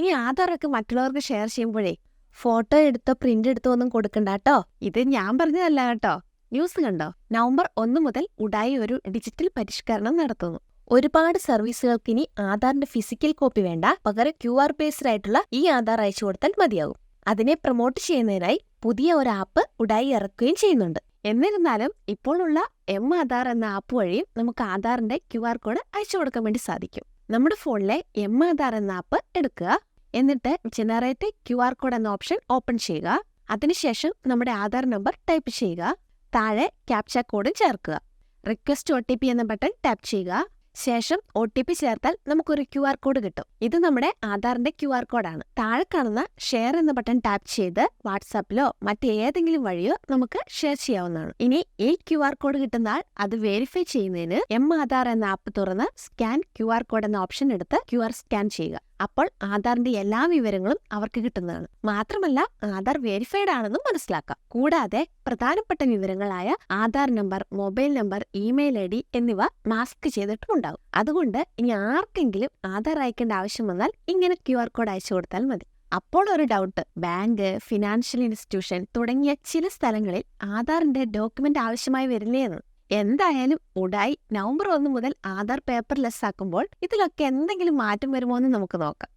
ഇനി ആധാറൊക്കെ മറ്റുള്ളവർക്ക് ഷെയർ ചെയ്യുമ്പോഴേ ഫോട്ടോ എടുത്തോ പ്രിന്റ് എടുത്തോ ഒന്നും കൊടുക്കണ്ട കേട്ടോ. ഇത് ഞാൻ പറഞ്ഞതല്ല കേട്ടോ. ന്യൂസ് കണ്ടോ? നവംബർ ഒന്ന് മുതൽ ഉടായി ഒരു ഡിജിറ്റൽ പരിഷ്കരണം നടത്തുന്നു. ഒരുപാട് സർവീസുകൾക്ക് ഇനി ആധാറിന്റെ ഫിസിക്കൽ കോപ്പി വേണ്ട. പകരം ക്യു ആർ ബേസ്ഡ് ആയിട്ടുള്ള ഈ ആധാർ അയച്ചു കൊടുത്താൽ മതിയാകും. അതിനെ പ്രൊമോട്ട് ചെയ്യുന്നതിനായി പുതിയ ഒരു ആപ്പ് ഉടായി ഇറക്കുകയും ചെയ്യുന്നുണ്ട്. എന്നിരുന്നാലും ഇപ്പോഴുള്ള എം ആധാർ എന്ന ആപ്പ് വഴിയും നമുക്ക് ആധാറിന്റെ ക്യു ആർ കോഡ് അയച്ചു കൊടുക്കാൻ വേണ്ടി സാധിക്കും. നമ്മുടെ ഫോണിലെ എം ആധാർ എന്ന ആപ്പ് എടുക്കുക. എന്നിട്ട് ജനറേറ്റ് ക്യു ആർ കോഡ് എന്ന ഓപ്ഷൻ ഓപ്പൺ ചെയ്യുക. അതിനുശേഷം നമ്മുടെ ആധാർ നമ്പർ ടൈപ്പ് ചെയ്യുക. താഴെ ക്യാപ്ച കോഡ് ചേർക്കുക. റിക്വസ്റ്റ് ഒ ടി പി എന്ന ബട്ടൺ ടാപ്പ് ചെയ്യുക. ശേഷം ഒ ടി പി ചേർത്താൽ നമുക്കൊരു ക്യു ആർ കോഡ് കിട്ടും. ഇത് നമ്മുടെ ആധാറിന്റെ ക്യു ആർ കോഡാണ് താഴെ കാണുന്ന ഷെയർ എന്ന ബട്ടൺ ടാപ്പ് ചെയ്ത് വാട്സാപ്പിലോ മറ്റേതെങ്കിലും വഴിയോ നമുക്ക് ഷെയർ ചെയ്യാവുന്നതാണ്. ഇനി ഈ ക്യു ആർ കോഡ് കിട്ടുന്ന ആൾ അത് വെരിഫൈ ചെയ്യുന്നതിന് എം ആധാർ എന്ന ആപ്പ് തുറന്ന് സ്കാൻ ക്യു ആർ കോഡ് എന്ന ഓപ്ഷൻ എടുത്ത് ക്യു ആർ സ്കാൻ ചെയ്യുക. അപ്പോൾ ആധാറിന്റെ എല്ലാ വിവരങ്ങളും അവർക്ക് കിട്ടുന്നതാണ്. മാത്രമല്ല ആധാർ വെരിഫൈഡ് ആണെന്നും മനസ്സിലാക്കാം. കൂടാതെ പ്രധാനപ്പെട്ട വിവരങ്ങളായ Aadhaar number mobile number email I D എന്നിവ മാസ്ക് ചെയ്തിട്ടും ഉണ്ടാകും. അതുകൊണ്ട് ഇനി ആർക്കെങ്കിലും ആധാർ അയക്കേണ്ട ആവശ്യം വന്നാൽ ഇങ്ങനെ ക്യു ആർ കോഡ് അയച്ചു കൊടുത്താൽ മതി. അപ്പോൾ ഒരു ഡൗട്ട് ബാങ്ക് ഫിനാൻഷ്യൽ ഇൻസ്റ്റിറ്റ്യൂഷൻ തുടങ്ങിയ ചില സ്ഥലങ്ങളിൽ ആധാറിന്റെ ഡോക്യുമെന്റ് ആവശ്യമായി വരില്ലേ എന്ന് എന്തായാലും ഉടായി നവംബർ ഒന്ന് മുതൽ ആധാർ പേപ്പർലെസ് ആക്കുമ്പോൾ ഇതിലൊക്കെ എന്തെങ്കിലും മാറ്റം വരുമോ എന്ന് നമുക്ക് നോക്കാം.